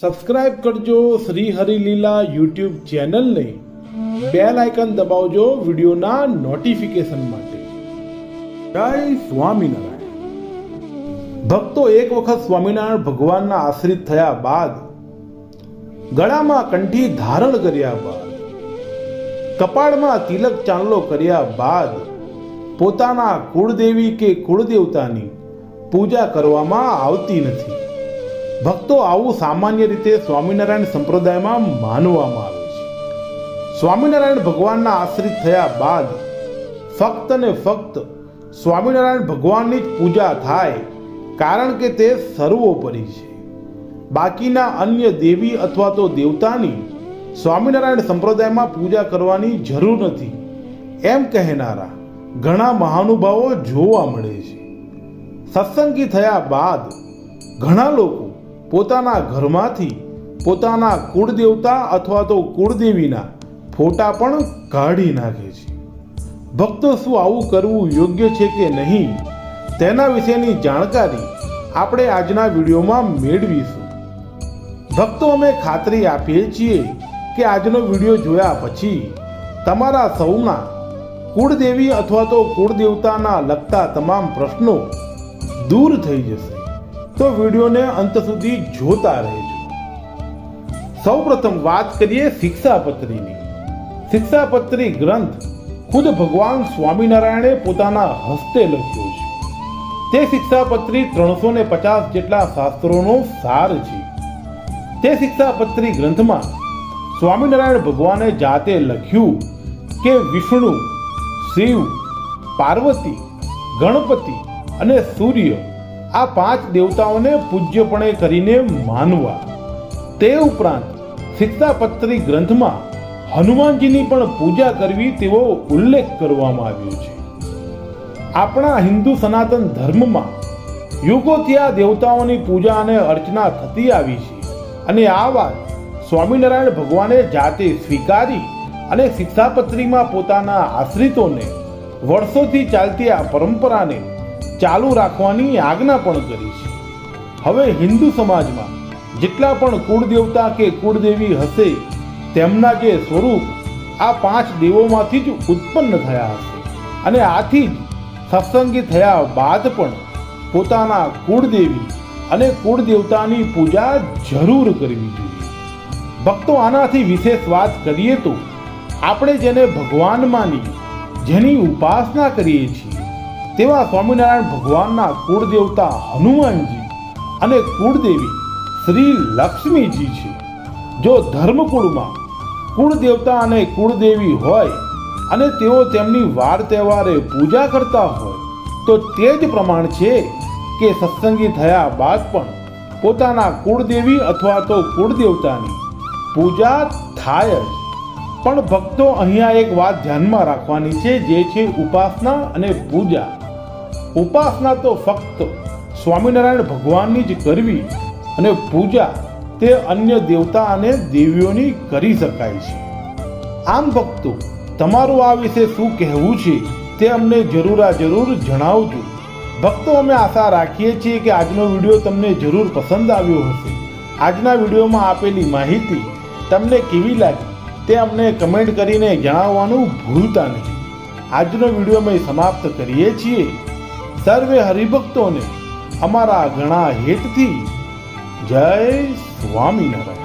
Subscribe કરજો Shri Harileela YouTube ચેનલને. Bell icon દબાવજો વિડીયોના નોટિફિકેશન માટે. જય સ્વામિનારાયણ. ભક્તો એક વખત સ્વામિનારાયણ ભગવાનના આશ્રિત થયા બાદ ગળામાં કંઠી ધારણ કર્યા બાદ, કપાળમાં તિલક ચાંદલો કર્યા બાદ પોતાના કુળદેવી કે કુળદેવતાની પૂજા કરવામાં આવતી નથી. ભક્તો આવું સામાન્ય રીતે સ્વામિનારાયણ સંપ્રદાયમાં માનવામાં આવે છે. સ્વામિનારાયણ ભગવાનના આશ્રિત થયા બાદ ફક્ત ને ફક્ત સ્વામિનારાયણ ભગવાનની જ પૂજા થાય કારણ કે તે સર્વોપરી છે. બાકીના અન્ય દેવી અથવા તો દેવતાની સ્વામિનારાયણ સંપ્રદાયમાં પૂજા કરવાની જરૂર નથી. એમ કહેનારા ઘણા મહાનુભાવો જોવા મળે છે. સત્સંગી થયા બાદ ઘણા લોકો પોતાના ઘરમાંથી પોતાના કુળદેવતા અથવા તો કુળદેવીના ફોટા પણ કાઢી નાખે છે. ભક્તો શું આવું કરવું યોગ્ય છે કે નહીં, તેના વિશેની જાણકારી આપણે આજના વિડીયોમાં મેળવીશું. ભક્તો અમે ખાતરી આપીએ છીએ કે આજનો વીડિયો જોયા પછી તમારા સૌના કુળદેવી અથવા તો કુળદેવતાના લગતા તમામ પ્રશ્નો દૂર થઈ જશે. તો વિડીયોને અંત સુધી જોતા રહેજો. સૌપ્રથમ વાત કરીએ શિક્ષાપત્રીની. શિક્ષાપત્રી ગ્રંથ ખુદ ભગવાન સ્વામિનારાયણે પોતાના હસ્તે લખ્યો છે. તે શિક્ષાપત્રી ત્રણસો ને પચાસ જેટલા શાસ્ત્રોનો સાર છે. તે શિક્ષાપત્રી ગ્રંથમાં સ્વામિનારાયણ ભગવાને જાતે લખ્યું કે વિષ્ણુ, શિવ, પાર્વતી, ગણપતિ અને સૂર્ય આ પાંચ દેવતાઓને પૂજ્યપણે કરીને માનવા. તે ઉપરાંત શિક્ષાપત્રી ગ્રંથમાં હનુમાનજીની પણ પૂજા કરવી તેવો ઉલ્લેખ કરવામાં આવ્યો છે. આપણા હિન્દુ સનાતન ધર્મમાં યુગોથી આ દેવતાઓની પૂજા અને અર્ચના થતી આવી છે અને આ વાત સ્વામિનારાયણ ભગવાને જાતે સ્વીકારી અને શિક્ષાપત્રીમાં પોતાના આશ્રિતોને વર્ષોથી ચાલતી આ પરંપરાને ચાલુ રાખવાની આજ્ઞા પણ કરી છે. હવે હિન્દુ સમાજમાં જેટલા પણ કુળદેવતા કે કુળદેવી હશે, તેમના જે સ્વરૂપ આ પાંચ દેવોમાંથી જ ઉત્પન્ન થયા હશે. અને આથી જ સત્સંગી થયા બાદ પણ પોતાના કુળદેવી અને કુળદેવતાની પૂજા જરૂર કરવી જોઈએ. ભક્તો આનાથી વિશેષ વાત કરીએ તો, આપણે જેને ભગવાન માની જેની ઉપાસના કરીએ છીએ તેવા સ્વામિનારાયણ ભગવાનના કુળદેવતા હનુમાનજી અને કુળદેવી શ્રી લક્ષ્મીજી છે. જો ધર્મકુળમાં કુળદેવતા અને કુળદેવી હોય અને તેઓ તેમની વાર તહેવારે પૂજા કરતા હોય, તો તે જ પ્રમાણ છે કે સત્સંગી થયા બાદ પણ પોતાના કુળદેવી અથવા તો કુળદેવતાની પૂજા થાય જ. પણ ભક્તો અહીંયા એક વાત ધ્યાનમાં રાખવાની છે, જે છે ઉપાસના અને પૂજા. ઉપાસના તો ફક્ત સ્વામિનારાયણ ભગવાનની જ કરવી અને પૂજા તે અન્ય દેવતા અને દેવીઓની કરી શકાય છે. આમ ભક્તો, તમારું આ વિશે શું કહેવું છે તે અમને જરૂર જરૂર જણાવજો. ભક્તો, અમે આશા રાખીએ છીએ કે આજનો વીડિયો તમને જરૂર પસંદ આવ્યો હશે. આજના વિડીયોમાં આપેલી માહિતી તમને કેવી લાગી તે અમને કમેન્ટ કરીને જણાવવાનું ભૂલતા નહીં. આજનો વીડિયો અમે સમાપ્ત કરીએ છીએ. સર્વે હરિભક્તોને અમારા ઘણા હેતથી જય સ્વામિનારાયણ.